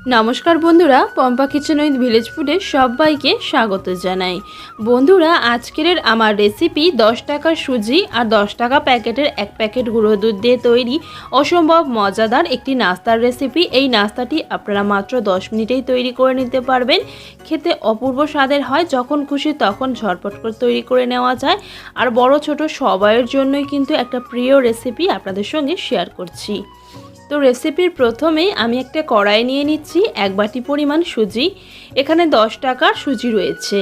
নমস্কার বন্ধুরা, Pampa kitchen with village ফুডে সবাইকে স্বাগত জানাই। বন্ধুরা, আজকের আমার রেসিপি দশ টাকার সুজি আর দশ টাকা প্যাকেটের এক প্যাকেট গুঁড়ো দুধ দিয়ে তৈরি অসম্ভব মজাদার একটি নাস্তার রেসিপি এই নাস্তাটি আপনারা মাত্র দশ মিনিটেই তৈরি করে নিতে পারবেন। খেতে অপূর্ব স্বাদের হয়, যখন খুশি তখন ঝটপট করে তৈরি করে নেওয়া যায়। আর বড় ছোট সবাইয়ের জন্যই কিন্তু একটা প্রিয় রেসিপি আপনাদের সঙ্গে শেয়ার করছি। তো রেসিপির প্রথমেই আমি একটা কড়াই নিয়ে নিচ্ছি, এক বাটি পরিমাণ সুজি। এখানে দশ টাকার সুজি রয়েছে।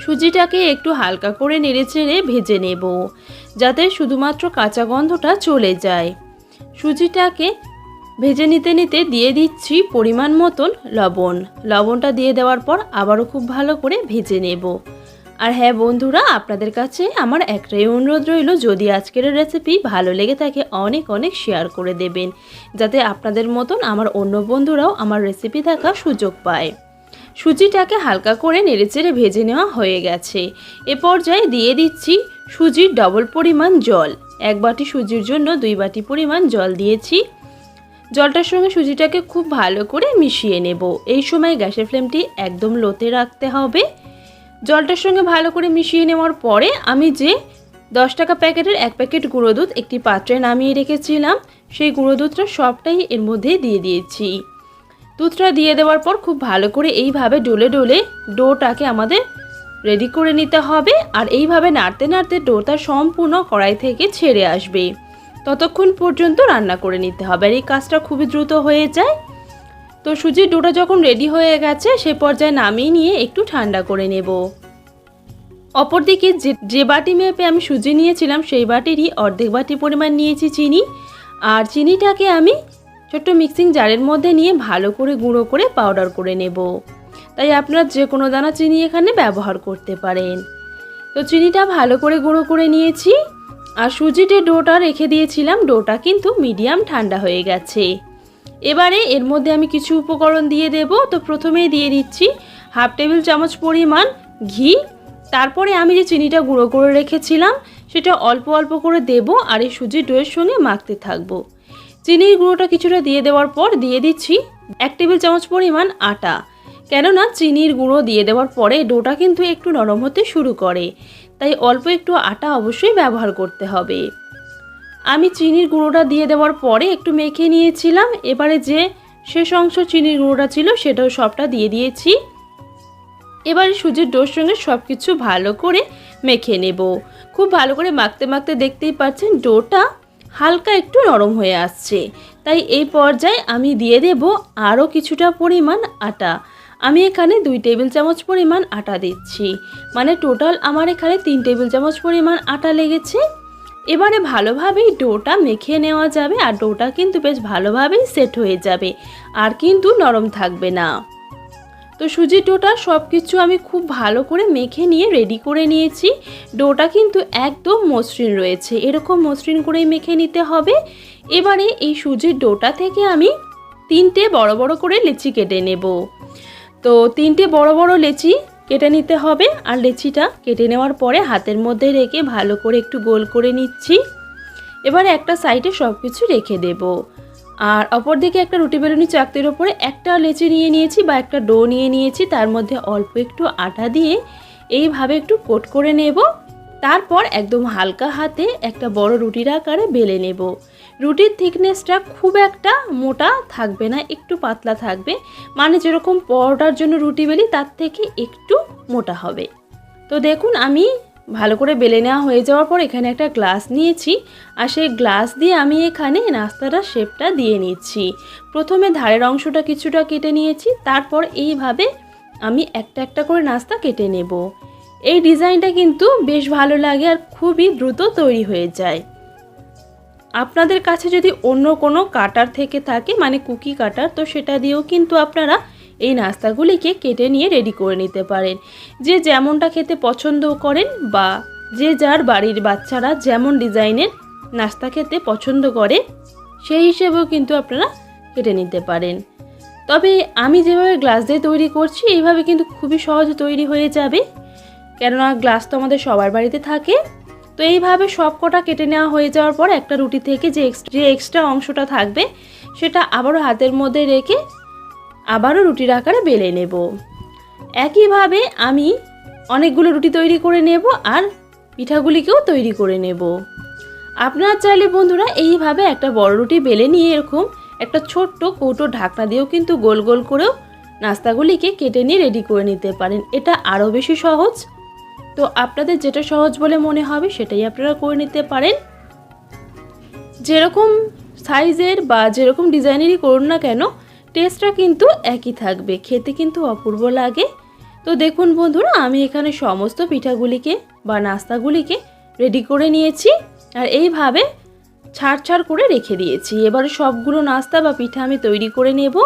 সুজিটাকে একটু হালকা করে নেড়ে চেড়ে ভেজে নেব, যাতে শুধুমাত্র কাঁচা গন্ধটা চলে যায়। সুজিটাকে ভেজে নিতে নিতে দিয়ে দিচ্ছি পরিমাণ মতন লবণ। লবণটা দিয়ে দেওয়ার পর আবারও খুব ভালো করে ভেজে নেব। আর হ্যাঁ বন্ধুরা, আপনাদের কাছে আমার একটাই অনুরোধ রইল, যদি আজকের রেসিপি ভালো লেগে থাকে, অনেক অনেক শেয়ার করে দেবেন, যাতে আপনাদের মতন আমার অন্য বন্ধুরাও আমার রেসিপি দেখার সুযোগ পায়। সুজিটাকে হালকা করে নেড়েচেড়ে ভেজে নেওয়া হয়ে গেছে। এ পর্যায়ে দিয়ে দিচ্ছি সুজির ডবল পরিমাণ জল। এক বাটি সুজির জন্য দুই বাটি পরিমাণ জল দিয়েছি। জলটার সঙ্গে সুজিটাকে খুব ভালো করে মিশিয়ে নেব। এই সময় গ্যাসের ফ্লেমটি একদম লোতে রাখতে হবে। জলটার সঙ্গে ভালো করে মিশিয়ে নেওয়ার পরে আমি যে দশ টাকা প্যাকেটের এক প্যাকেট গুঁড়ো দুধ একটি পাত্রে নামিয়ে রেখেছিলাম, সেই গুঁড়ো দুধটা সবটাই এর মধ্যে দিয়ে দিয়েছি। দুধটা দিয়ে দেওয়ার পর খুব ভালো করে এইভাবে ডলে ডলে ডোটাকে আমাদের রেডি করে নিতে হবে আর এইভাবে নাড়তে নাড়তে ডোটা সম্পূর্ণ কড়াই থেকে ছেড়ে আসবে। ততক্ষণ পর্যন্ত রান্না করে নিতে হবে আর এই কাজটা খুবই দ্রুত হয়ে যায়। তো সুজির ডোটা যখন রেডি হয়ে গেছে, সে পর্যায়ে নামিয়ে নিয়ে একটু ঠান্ডা করে নেব। অপরদিকে যে যে বাটি মেপে আমি সুজি নিয়েছিলাম, সেই বাটিরই অর্ধেক বাটি পরিমাণ নিয়েছি চিনি। আর চিনিটাকে আমি ছোট্ট মিক্সিং জারের মধ্যে নিয়ে ভালো করে গুঁড়ো করে পাউডার করে নেব। তাই আপনারা যে কোনো দানা চিনি এখানে ব্যবহার করতে পারেন। তো চিনিটা ভালো করে গুঁড়ো করে নিয়েছি। আর সুজিতে ডোটা রেখে দিয়েছিলাম, ডোটা কিন্তু মিডিয়াম ঠান্ডা হয়ে গেছে। এবারে এর মধ্যে আমি কিছু উপকরণ দিয়ে দেব। তো প্রথমেই দিয়ে দিচ্ছি হাফ টেবিল চামচ পরিমাণ ঘি। তারপরে আমি যে চিনিটা গুঁড়ো করে রেখেছিলাম, সেটা অল্প অল্প করে দেব আর এই সুজির ডোয়ের সঙ্গে মাখতে থাকব। চিনির গুঁড়োটা কিছুটা দিয়ে দেওয়ার পর দিয়ে দিচ্ছি এক টেবিল চামচ পরিমাণ আটা। কেননা চিনির গুঁড়ো দিয়ে দেওয়ার পরে ডোটা কিন্তু একটু নরম হতে শুরু করে, তাই অল্প একটু আটা অবশ্যই ব্যবহার করতে হবে। আমি চিনির গুঁড়োটা দিয়ে দেওয়ার পরে একটু মেখে নিয়েছিলাম। এবারে যে শেষ অংশ চিনির গুঁড়োটা ছিল সেটাও সবটা দিয়ে দিয়েছি। এবারে সুজির ডোর সঙ্গে সব কিছু ভালো করে মেখে নেব। খুব ভালো করে মাখতে মাখতে দেখতেই পাচ্ছেন ডোটা হালকা একটু নরম হয়ে আসছে। তাই এই পর্যায়ে আমি দিয়ে দেব আরও কিছুটা পরিমাণ আটা। আমি এখানে দুই টেবিল চামচ পরিমাণ আটা দিচ্ছি। মানে টোটাল আমার এখানে তিন টেবিল চামচ পরিমাণ আটা লেগেছে। এবারে ভালোভাবেই ডোটা মেখে নেওয়া যাবে আর ডোটা কিন্তু বেশ ভালোভাবেই সেট হয়ে যাবে, আর কিন্তু নরম থাকবে না। তো সুজির ডোটা সব কিছু আমি খুব ভালো করে মেখে নিয়ে রেডি করে নিয়েছি। ডোটা কিন্তু একদম মসৃণ রয়েছে, এরকম মসৃণ করেই মেখে নিতে হবে। এবারে এই সুজির ডোটা থেকে আমি তিনটে বড় বড় করে লেচি কেটে নেব। তো তিনটে বড় বড় লেচি কেটে নিতে হবে আর লেচিটা কেটে নেওয়ার পরে হাতের মধ্যে রেখে ভালো করে একটু গোল করে নিচ্ছি। এবারে একটা সাইডে সব কিছু রেখে দেব। আর অপরদিকে একটা রুটি বেলুনি চাকতির ওপরে একটা লেচি নিয়ে নিয়েছি বা একটা ডো নিয়ে নিয়েছি, তার মধ্যে অল্প একটু আটা দিয়ে এইভাবে একটু কোট করে নেব। তারপর একদম হালকা হাতে একটা বড় রুটির আকারে বেলে নেব। রুটির থিকনেসটা খুব একটা মোটা থাকবে না, একটু পাতলা থাকবে। মানে যেরকম পরোটার জন্য রুটি বেলি, তার থেকে একটু মোটা হবে। তো দেখুন, আমি ভালো করে বেলে নেওয়া হয়ে যাওয়ার পর এখানে একটা গ্লাস নিয়েছি। আর সেই গ্লাস দিয়ে আমি এখানে নাস্তাটার শেপটা দিয়ে নিচ্ছি। প্রথমে ধারের অংশটা কিছুটা কেটে নিয়েছি, তারপর এইভাবে আমি একটা একটা করে নাস্তা কেটে নেব। এই ডিজাইনটা কিন্তু বেশ ভালো লাগে আর খুবই দ্রুত তৈরি হয়ে যায়। আপনাদের কাছে যদি অন্য কোনো কাটার থেকে থাকে মানে কুকি কাটার, তো সেটা দিয়েও কিন্তু আপনারা এই নাস্তাগুলিকে কেটে নিয়ে রেডি করে নিতে পারেন। যে যেমনটা খেতে পছন্দ করেন বা যে যার বাড়ির বাচ্চারা যেমন ডিজাইনের নাস্তা খেতে পছন্দ করে, সেই হিসেবেও কিন্তু আপনারা কেটে নিতে পারেন। তবে আমি যেভাবে গ্লাস দিয়ে তৈরি করছি, এইভাবে কিন্তু খুবই সহজে তৈরি হয়ে যাবে। কেননা গ্লাস তো আমাদের সবার বাড়িতে থাকে তো এইভাবে সব কটা কেটে নেওয়া হয়ে যাওয়ার পর একটা রুটি থেকে যে যে এক্সট্রা অংশটা থাকবে, সেটা আবারও হাতের মধ্যে রেখে আবারও রুটির আকারে বেলে নেব। একইভাবে আমি অনেকগুলো রুটি তৈরি করে নেব আর পিঠাগুলিকেও তৈরি করে নেব। আপনারা চাইলে বন্ধুরা এইভাবে একটা বড় রুটি বেলে নিয়ে এরকম একটা ছোট্ট কৌটো ঢাকনা দিয়েও কিন্তু গোল গোল করেও নাস্তাগুলিকে কেটে নিয়ে রেডি করে নিতে পারেন। এটা আরও বেশি সহজ তো আপনাদের যেটা সহজ বলে মনে হবে সেটাই আপনারা করে নিতে পারেন। যেরকম সাইজের বা যেরকম ডিজাইনেরই করুন না কেন, টেস্টটা কিন্তু একই থাকবে, খেতে কিন্তু অপূর্ব লাগে। তো দেখুন বন্ধুরা, আমি এখানে সমস্ত পিঠাগুলিকে বা নাস্তাগুলিকে রেডি করে নিয়েছি আর এইভাবে ছাড় ছাড় করে রেখে দিয়েছি। এবারে সবগুলো নাস্তা বা পিঠা আমি তৈরি করে নেব।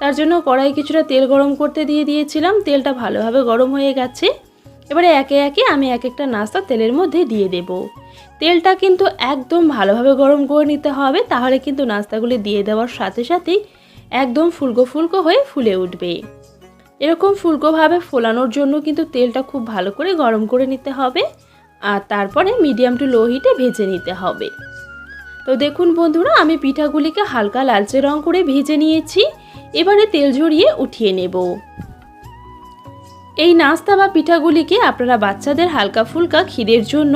তার জন্য কড়াই কিছুটা তেল গরম করতে দিয়ে দিয়েছিলাম। তেলটা ভালোভাবে গরম হয়ে গেছে। এবারে একে একে আমি এক একটা নাস্তা তেলের মধ্যে দিয়ে দেব। তেলটা কিন্তু একদম ভালোভাবে গরম করে নিতে হবে, তাহলে কিন্তু নাস্তাগুলি দিয়ে দেওয়ার সাথে সাথেই একদম ফুলকো ফুলকো হয়ে ফুলে উঠবে। এরকম ফুলকোভাবে ফোলানোর জন্য কিন্তু তেলটা খুব ভালো করে গরম করে নিতে হবে, আর তারপরে মিডিয়াম টু লো হিটে ভেজে নিতে হবে। তো দেখুন বন্ধুরা, আমি পিঠাগুলিকে হালকা লালচে রং করে ভেজে নিয়েছি, এবারে তেল ঝরিয়ে উঠিয়ে নেব। এই নাস্তা বা পিঠাগুলিকে আপনারা বাচ্চাদের হালকা ফুলকা খিদের জন্য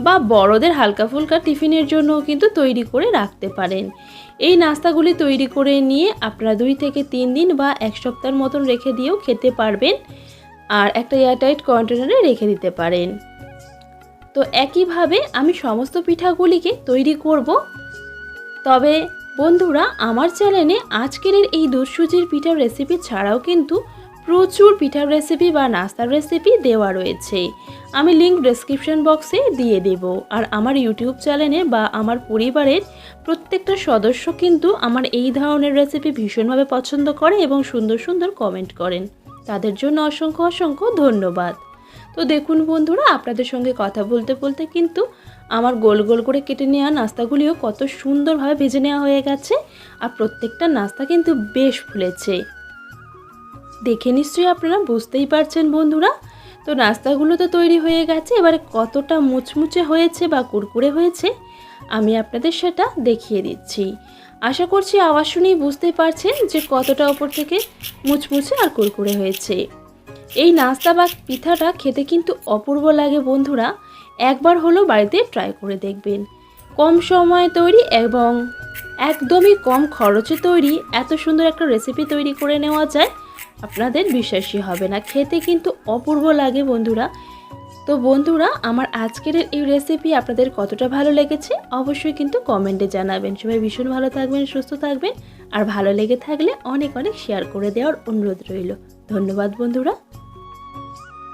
বা বড়দের হালকা ফুলকা টিফিনের জন্য কিন্তু তৈরি করে রাখতে পারেন। এই নাস্তাগুলি তৈরি করে নিয়ে আপনারা দুই থেকে তিন দিন বা এক সপ্তাহের মতন রেখে দিয়েও খেতে পারবেন আর একটা এয়ারটাইট কন্টেনারে রেখে দিতে পারেন। তো একইভাবে আমি সমস্ত পিঠাগুলিকে তৈরি করব। তবে বন্ধুরা, আমার চ্যানেলে আজকের এই দুধ সুজির পিঠার রেসিপি ছাড়াও কিন্তু প্রচুর পিঠার রেসিপি বা নাস্তার রেসিপি দেওয়া রয়েছে। আমি লিঙ্ক ডেসক্রিপশন বক্সে দিয়ে দেব। আর আমার ইউটিউব চ্যানেলে বা আমার পরিবারের প্রত্যেকটা সদস্য কিন্তু আমার এই ধরনের রেসিপি ভীষণভাবে পছন্দ করে এবং সুন্দর সুন্দর কমেন্ট করেন। তাদের জন্য অসংখ্য অসংখ্য ধন্যবাদ। তো দেখুন বন্ধুরা, আপনাদের সঙ্গে কথা বলতে বলতে কিন্তু আমার গোল গোল করে কেটে নেওয়া নাস্তাগুলিও কত সুন্দরভাবে ভেজে নেওয়া হয়ে গেছে। আর প্রত্যেকটা নাস্তা কিন্তু বেশ ফুলেছে। দেখে নিশ্চয়ই আপনারা বুঝতেই পারছেন বন্ধুরা। তো নাস্তাগুলো তো তৈরি হয়ে গেছে, এবারে কতটা মুচমুচে হয়েছে বা কুরকুরে হয়েছে, আমি আপনাদের সেটা দেখিয়ে দিচ্ছি। আশা করছি আওয়াজ শুনেই বুঝতে পারছেন যে কতটা ওপর থেকে মুচমুচে আর কুরকুরে হয়েছে। এই নাস্তা বা পিঠাটা খেতে কিন্তু অপূর্ব লাগে বন্ধুরা, একবার হলো বাড়িতে ট্রাই করে দেখবেন। কম সময়ে তৈরি এবং একদমই কম খরচে তৈরি, এত সুন্দর একটা রেসিপি তৈরি করে নেওয়া যায় আপনাদের বিশ্বাসই হবে না। খেতে কিন্তু অপূর্ব লাগে বন্ধুরা। তো বন্ধুরা, আমার আজকের এই রেসিপি আপনাদের কতটা ভালো লেগেছে অবশ্যই কিন্তু কমেন্টে জানাবেন। সবাই ভীষণ ভালো থাকবেন, সুস্থ থাকবেন। আর ভালো লেগে থাকলে অনেক অনেক শেয়ার করে দেওয়ার অনুরোধ রইল। ধন্যবাদ বন্ধুরা।